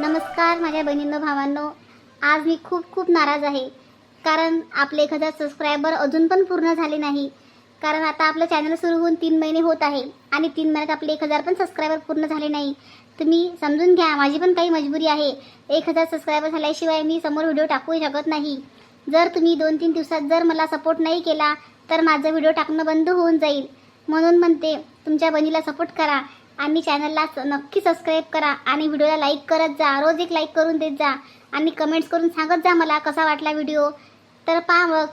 नमस्कार माझ्या बहिणींनो भावांनो. आज मी खूप खूप नाराज आहे. कारण आपले एक हजार सबस्क्रायबर अजून पण पूर्ण झाले नाही. कारण आता आपलं चॅनल सुरू होऊन तीन महिने होत आहे आणि तीन महिन्यात आपले एक हजार पण सबस्क्रायबर पूर्ण झाले नाही. तुम्ही समजून घ्या माझी पण काही मजबुरी आहे. एक हजार सबस्क्रायबर झाल्याशिवाय मी समोर व्हिडिओ टाकू शकत नाही. जर तुम्ही दोन तीन दिवसात जर मला सपोर्ट नाही केला तर माझं व्हिडिओ टाकणं बंद होऊन जाईल. म्हणून म्हणते तुमच्या बहिणीला सपोर्ट करा. आणि चॅनलला नक्की सबस्क्राईब करा आणि व्हिडिओला लाईक करत जा. रोज एक लाईक करून देत जा. आणि कमेंट्स करून सांगत जा मला कसा वाटला व्हिडिओ तर पहा मग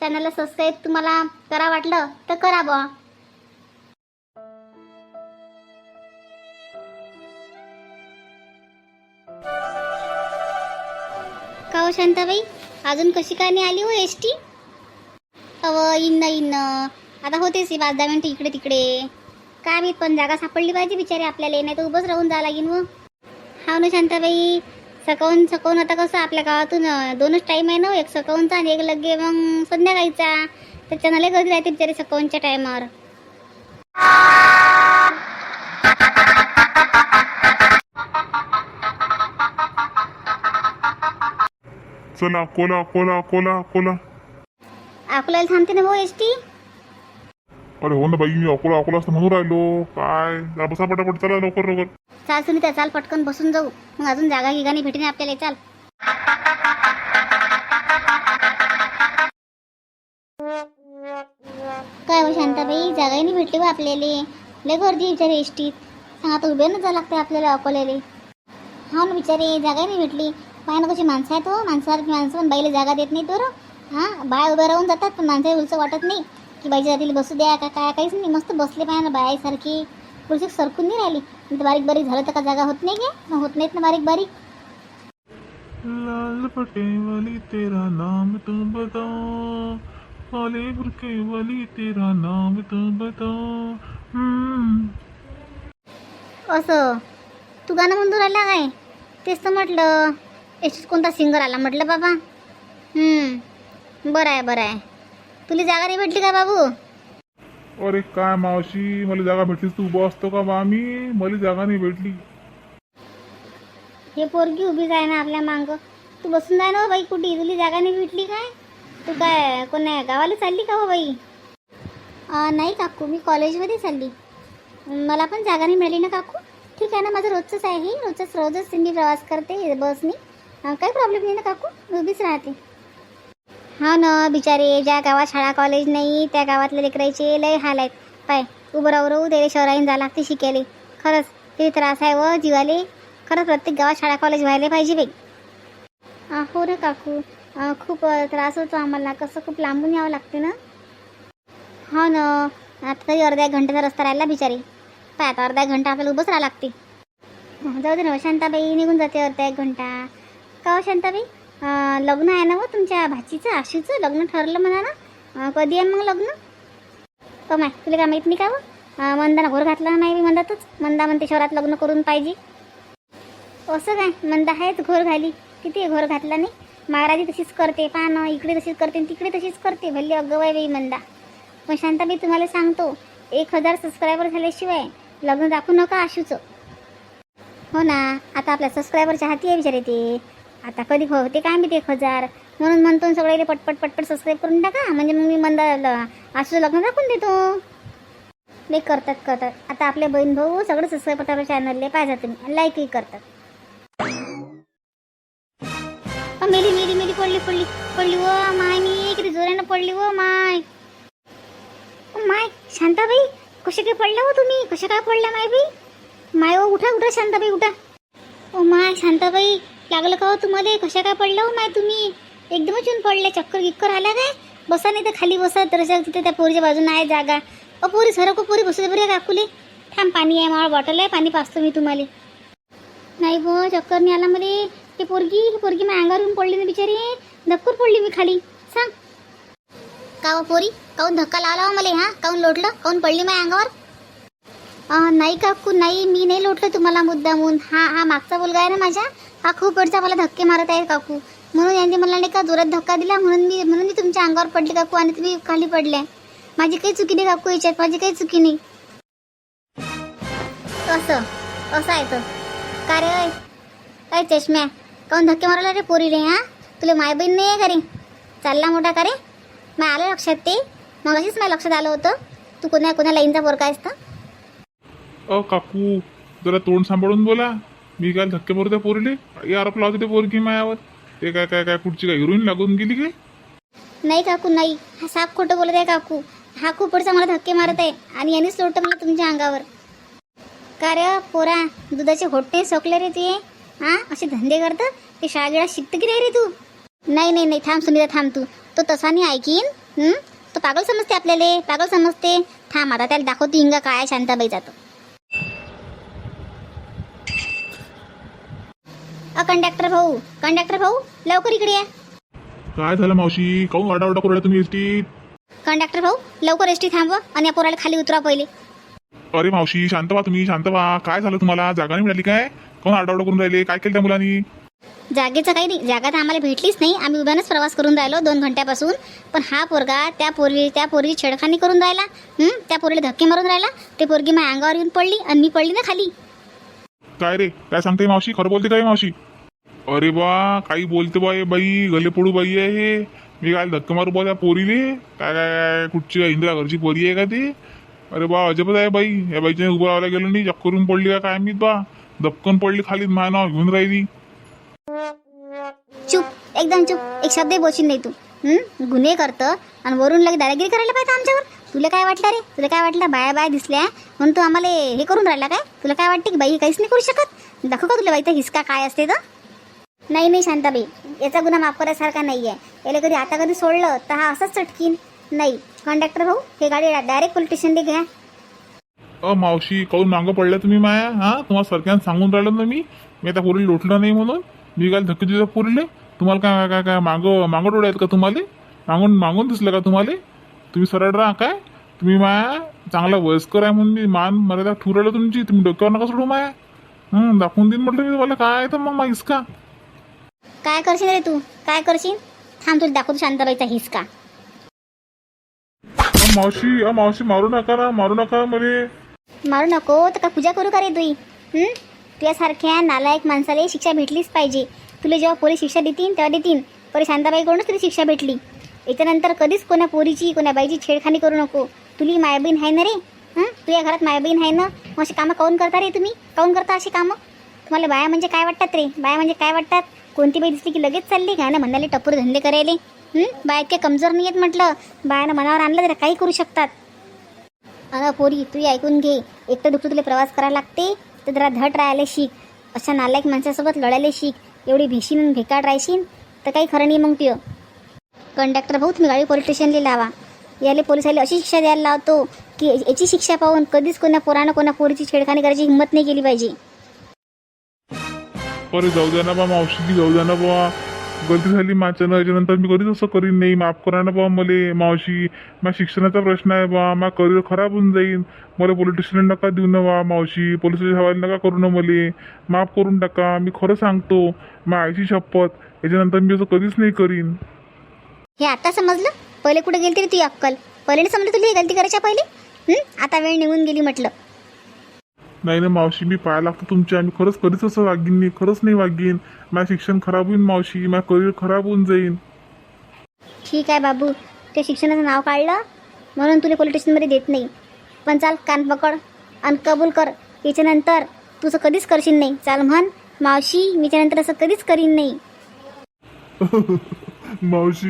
चॅनलला सबस्क्राईब तुम्हाला करा वाटलं तर करा बुवा. का हो शांताबाई? अजून कशी काय नाही आली हो एस टी अव इन्न इन्न. आता होतेच पाच दहा मिनटं इकडे तिकडे. काय मी पण जागा सापडली पाहिजे बिचारे आपल्याला. नाही तर उभंच राहून जावं लागेल मग. हा ना शांताबाई? सकाळून सकाळून आता कसं आपल्या गावातून दोनच टाईम आहे ना एक सकाळूनचा आणि एक लगे मग संध्याकाळीचा. त्याच्यानं लय गर्दी राहते बिचारे सकाळूनच्या टायमावर चला कोला कोला कोला कोला. अकोल्याला थांबते ना भाऊ एस टी अरे हो ना बाई मी अकोला अकोला असं म्हणून राहिलो. काय? जा बसा पटापट चला लवकर लवकर. चाल सुनीता चाल पटकन बसून जाऊ. मग अजून जागा गिगाणी भेटणे आपल्याला चाल. काय हो शांताबाई? जागाही नाही भेटली बा आपल्याला. लय गर्दी विचारे एसटीत. सांगा आता उभे न जावं लागते आपल्याला अकोल्याला. हा ना विचारे जागाही नाही भेटली. पाय ना कशी माणसं आहेत हो. माणसासारखी माणसं पण बाईला जागा देत नाही तर हां बाय उभे राहून जातात पण माणसाला उलचं वाटत नाही. की बाईच्या जातीला बसू द्या का काय? काहीच नाही मस्त बसले पाय ना बायासारखी पुढची सरकून नाही राहिली. पण ते बारीक बारीक झालं तर का जागा होत नाही का? होत नाहीत ना बारीक बारीक. लाल पटे वाली तेरा नाम तू बता. काले बुरके वाली तेरा नाम तू बता. हम्म. असं. तू गाणं म्हणून राहिला काय? तेच तर म्हटलं. याच्यात कोणता सिंगर आला म्हटलं बाबा. हम्म, बरं आहे बरं आहे. तुला जागा नाही भेटली का बाबू? अरे काय मावशी मला जागा भेटलीस तू उभं असतो का बा मी मला जागा नाही भेटली. हे पोरगी उभीच आहे ना आपल्या मांग. तू बसून जाय ना हो बाई कुठे? तुला जागा नाही भेटली काय? तू काय कोण्या गावाला चालली का हो बाई? अं, नाही काकू मी कॉलेजमध्ये चालली. मला पण जागा नाही मिळाली ना काकू. ठीक आहे ना माझं रोजचंच आहे. हे रोजच रोजच मी प्रवास करते बसनी. अं, काही प्रॉब्लेम नाही ना काकू? मी उभीच राहते. हा ना बिचारे ज्या गावात शाळा कॉलेज नाही त्या गावातल्या लेकरायचे लय हाल आहेत. पाय उभं राहू राहू त्याला शहराईन जावं लागते शिकायला. खरंच ते त्रास आहे व जीवाले. खरंच प्रत्येक गावात शाळा कॉलेज व्हायला पाहिजे बाई. हो रे काकू खूप त्रास होतो आम्हाला. कसं खूप लांबून यावं लागते ना? हो ना आता तरी अर्ध्या एक घंट्याचा रस्ता राहिला बिचारी. पाय आता अर्धा एक घंटा आपल्याला उभंच राहावं लागते. जाऊ दे ना शांताबाई निघून जाते अर्धा एक घंटा. का हो शांताबाई? लग्न आहे ना व तुमच्या भाचीचं आशीचं? लग्न ठरलं म्हणा ना. कधी आहे मग लग्न? हो माय तुला काय माहीत नाही का हो? मंदाना घोर घातला नाही मी म्हणतातच मंदा म्हणते शहरात लग्न करून पाहिजे. असं काय? मंदा आहेच घोर घाली. किती घोर घातला नाही? महाराजी तशीच करते. पहा ना इकडे तशीच करते आणि तिकडे तशीच करते. भल्ली अगवाय बाई मंदा. पण शांताबाई तुम्हाला सांगतो एक हजार सबस्क्रायबर झाल्याशिवाय लग्न दाखवू नका आशूचं. हो ना आता आपल्या सबस्क्रायबरच्या हाती आहे विचार ते. आता कधी होते काय मी ते एक हजार? म्हणून म्हणतो ना सगळे पटपट पटपट सबस्क्राईब करून टाका. म्हणजे मग मी मंदा ल- लग्न दाखवून देतो. ले करतात करतात. आता आपले बहीण भाऊ सगळं सबस्क्राईब करतात चॅनलले पाहिजे तुम्ही लाईकही करतात. मेली मेली मेली पडली पडली पडली. व माय मी किती जोरानं पडली. व माय. माय शांताबाई कसे काय पडल्या हो तुम्ही? कसे काय पडल्या माय बाई? माय ओ उठा उठा शांताबाई उठा. Oh my Shantabai. लागलं का हो तुम्हाला? कशा काय पडलं हो माय तुम्ही? एकदमच येऊन पडले चक्कर गिक्कर आल्या काय? बसा नाही तर खाली बसा तर तिथे त्या पोरीच्या बाजूने आहे जागा. अ पोरी सरको पोरी बसू दे बरे काकुले. थांब पाणी आहे मला बॉटल आहे पाणी पाचतो मी तुम्हाला. नाही गो चक्कर नाही आला मध्ये ते पोरगी पोरगी माझ्या अंगावर येऊन पडली ना बिचारी. धक्कूर पडली मी खाली. सांग. का हो पोरी? काऊन धक्का लावला हो मला हा? काऊन लोटलं? काऊन पडली माझ्या अंगावर? नाही काकू नाही. मी नाही लोटलं तुम्हाला मुद्दामून. हा हा मागचा मुलगा आहे ना माझ्या? काकू पडचा मला धक्के मारत आहे काकू. म्हणून यांनी मला नाही का जोरात धक्का दिला म्हणून मी म्हणून मी तुमच्या अंगावर पडले काकू आणि तुम्ही खाली पडले. माझी काही चुकी नाही काकू याच्यात माझी काही चुकी नाही. असं असं आहे तर. का रे? काय चष्म्या काऊन धक्के मारायला रे पोरीले हा? तुला माय बहीण नाही आहे का रे चालला मोठा का रे? मग आलं लक्षात ते? मग अशीच मला लक्षात आलं होतं. तू कोणा कोणा लाईनचा पोरका आहेस तर? अ काकू जरा तोंड सांभाळून बोला. मी काय धक्के मारू त्या पोरीले? काही आरोप लावते ते पोरगी मायावर. ते काय काय काय कुठची काय हिरोईन लागून गेली काय? नाही काकू नाही. हा साप खोटं बोलत आहे काकू. हा खूप मला धक्के मारत आहे आणि यानेच लोटं मला तुमच्या अंगावर. का रे पोरा दुधाचे होटे सोकले रे ते? हा? असे धंदे करतं? ते शाळेला शिकतं की रे रे तू? नाही नाही नाही. थांब सुनीता थांब तू. तो तसा नाही ऐकीन. हं? तो पागल समजते आपल्याला. पागल समजते. थांब आता त्याला दाखवते हिंगा काय आहे शांताबाई जातो. अ कंडक्टर भाऊ कंडक्टर भाऊ लवकर इकडे या. काय झालं मावशी? काऊन वाडावडा करू तुम्ही एसटीत कंडक्टर भाऊ लवकर एसटी थांबवा आणि या पोराला खाली उतरा पहिले. अरे मावशी शांत व्हा तुम्ही शांत व्हा. काय झालं तुम्हाला? जागा नाही मिळाली काय? काऊन आरडाओरडा करून राहिले? काय केलं त्या मुलांनी? जागेचं काही नाही. जागा तर आम्हाला भेटलीच नाही. आम्ही उभ्यानंच प्रवास करून राहिलो दोन घंट्यापासून. पण हा पोरगा त्या पोरगी त्या पोरगी छेडखानी करून राहिला. हं? त्या पोरीला धक्के मारून राहिला. ते पोरगी माझ्या अंगावर येऊन पडली आणि मी पडली ना खाली. काय रे? काय सांगते मावशी? खरं बोलते काय मावशी? अरे बा काही बोलते बा बाई गले पडू बाई आहे हे. मी काय धक्का मारू बा त्या पोरीले? काय काय कुठची काय इंदिरा घरची पोरी आहे का ती? अरे बा अजबच आहे बाई. या बाईच्या उभं राहायला गेलो नाही. चक्करून पडली का काय मी बा? दपकन पडली खाली माय नाव घेऊन राहिली. चुप एकदम चुप. एक शब्दही बोलशील नाही तू. गुन्हे करतं आणि वरून लगे दादागिरी करायला पाहिजे आमच्यावर? तुला काय वाटलं रे? तुला काय वाटलं? बाया बाया दिसल्या. म्हणून तू आम्हाला हे करून राहिला काय? तुला काय वाटते की बाई काहीच नाही करू शकत? दाखव का तुला बाईचा हिसका काय असते तर? नाही नाही शांताबाई. याचा गुन्हा माफ करायसारखा नाही आहे याला कधी आता कधी सोडलं तर हा असंच चटकीन. नाही. कंडक्टर भाऊ हे गाडी डायरेक्ट पोलीस स्टेशनला घ्या. अ मावशी काऊन मागं पडल्या तुम्ही माया? हा? तुम्हाला सरक्यानं सांगून राहिलं ना मी? मी आता पोरीला लुटलं नाही म्हणून. मी काल धक्के दिलं पुरले. तुम्हाला काय काय काय मागं मागं डोळे आहेत का तुम्हाला? मागून मागून दिसलं का तुम्हाला? तुम्ही सरळ राहा काय? तुम्ही माया चांगला वयस्कर आहे म्हणून मी मान मर्यादा ठुरवलं तुमची. तुम्ही डोक्यावर नका सोडू माया. हं दाखवून देईन म्हटलं मी तुम्हाला. काय तर मग मा इसका काय करशील रे तू? काय करशील? थांब तुला दाखवतो शांताबाईचा हिसका. अ, मावशी अ मावशी मारू नका ना मारू नका मले मारू नको तर का पूजा करू का रे तुई? हं? तुझ्यासारख्या नालायक माणसाला शिक्षा भेटलीच पाहिजे. तुला जेव्हा पोरी शिक्षा देतील तेव्हा देतील पर शांताबाईकडूनच तुला शिक्षा भेटली. याच्यानंतर कधीच कोणा पोरीची कोण्या बाईची छेडखानी करू नको. तुली मायाबीन आहे ना रे? हं? तुझ्या घरात मायाबीन आहे ना? मग अशी कामं काऊन करता रे तुम्ही? काऊन करता अशी कामं? तुम्हाला बाया म्हणजे काय वाटतात रे? बाया म्हणजे काय वाटतात? कोणती बाई दिसली की लगेच चालली? का ना म्हणाले टपूर धंदे करायले. हं? बाया इतके कमजोर नाही आहेत म्हटलं. बायानं मनावर आणलं तर काही करू शकतात. अगं पोरी तू ऐकून घे. एक तर तुला प्रवास करायला लागते तर जरा धट राहायला शिक. अशा नालायक माणसासोबत लढायला शिक. एवढी भीशीन भेकाड राहशील तर काही खरं नाही मग तुझं कंडक्टर भाऊ तुम्ही गाडी पोलीस स्टेशनला लावा. याले पोलिसाला अशी शिक्षा द्यायला लावतो की याची शिक्षा पाहून कधीच कोणा पोरानं कोणा पोरीची छेडखानी करायची हिंमत नाही केली पाहिजे. अरे जाऊ द्या ना बा मावशीची जाऊ द्या ना बा. गलती झाली माझ्यानं याच्यानंतर मी कधीच असं करीन नाही. माफ करा ना बा मले मावशी. माझ्या शिक्षणाचा प्रश्न आहे बा. मा करिअर खराब होऊन जाईन. मला पोलीस स्टेशन नका देऊ ना बा मावशी. पोलीस स्टेशन नका करू ना मले. माफ करून टाका. मी खरं सांगतो मा आईची शपथ. याच्यानंतर मी असं कधीच नाही करीन. हे आता समजलं? पहिले कुठे गेली तरी ती अक्कल? पहिले नाही समजलं तुला ही गलती करायच्या पहिले? हं? आता वेळ निघून गेली म्हटलं. नाही ना मावशी मी पाया लागतो तुमच्या. मी खरंच कधीच असं वागीन नाही खरंच नाही वागीन. माझं शिक्षण खराब होईन मावशी. माझं करिअर खराब होऊन जाईन. ठीक आहे बाबू. त्या शिक्षणाचं नाव काढलं. म्हणून तुला पोलीस स्टेशनमध्ये देत नाही. पण चाल कान पकड आणि कबूल कर. याच्यानंतर तुझं कधीच करशील नाही. चाल म्हण मावशी मीच्यानंतर असं कधीच करीन नाही. मावशी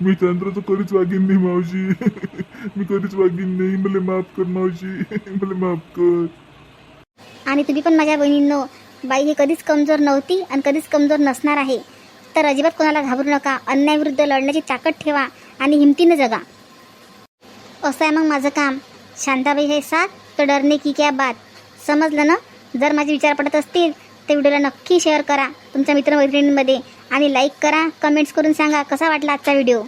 मी चंद्राचं कधीच वागीन नाही मावशी. मी कधीच वागीन नाही. मला माफ कर मावशी. मला माफ कर. आणि तुम्ही पण माझ्या बहिणींनो बाई ही कधीच कमजोर नव्हती आणि कधीच कमजोर नसणार आहे. तर अजिबात कोणाला घाबरू नका. अन्यायाविरुद्ध लढण्याची ताकद ठेवा आणि हिमतीनं जगा. असं आहे मग माझं काम. शांताबाई हे साथ तर डरने की क्या बात. समजलं ना? जर माझे विचार पडत असतील तर व्हिडिओला नक्की शेअर करा. तुमच्या मित्रमैत्रिणींमध्ये आणि लाईक करा कमेंट्स करून सांगा कसा वाटला आजचा व्हिडिओ